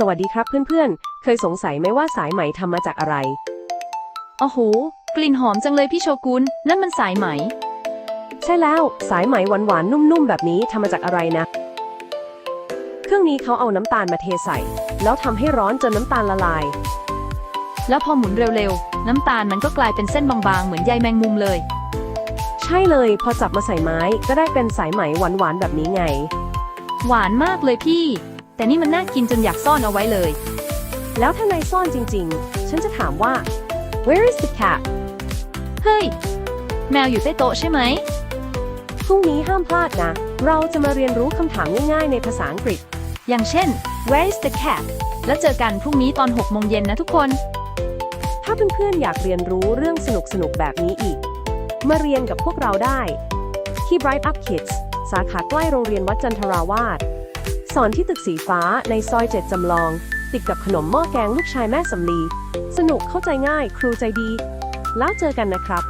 สวัสดีครับเพื่อนๆ เคยสงสัยไหมว่าสายไหมทำมาจากอะไร โอ้โห กลิ่นหอมจังเลยพี่โชกุน นั่นมันสายไหม ใช่แล้วสายไหมหวานๆ นุ่มๆ แบบนี้ทำมาจากอะไรนะ เครื่องนี้เขาเอาน้ำตาลมาเทใส่ แล้วทำให้ร้อนจนน้ำตาลละลาย แล้วพอหมุนเร็วๆ น้ำตาลมันก็กลายเป็นเส้นบางๆ เหมือนใยแมงมุมเลย ใช่เลย พอจับมาใส่ไม้ก็ได้เป็นสายไหมหวานๆ แบบนี้ไง หวานมากเลยพี่ แต่นี่มันน่ากินจนอยากซ่อนเอาไว้เลย แล้วถ้าในซ่อนจริงๆ ฉันจะถามว่า where is the cat เฮ้ย แมวอยู่ใต้โต๊ะใช่ไหม พรุ่งนี้ห้ามพลาดนะ เราจะมาเรียนรู้คำถามง่ายๆในภาษาอังกฤษ อย่างเช่น where is the cat แล้วเจอกันพรุ่งนี้ตอน6โมงเย็นนะทุกคน ถ้าเพื่อนๆอยากเรียนรู้เรื่องสนุกๆ แบบนี้อีก มาเรียนกับพวกเราได้ ที่ Bright Up Kids สาขาใกล้โรงเรียนวัดจันทราวาส สอนที่ตึกสีฟ้าในซอยเจ็ดจำลอง ติดกับขนมหม้อแกงลูกชายแม่สำลี สนุกเข้าใจง่ายครูใจดี แล้วเจอกันนะครับ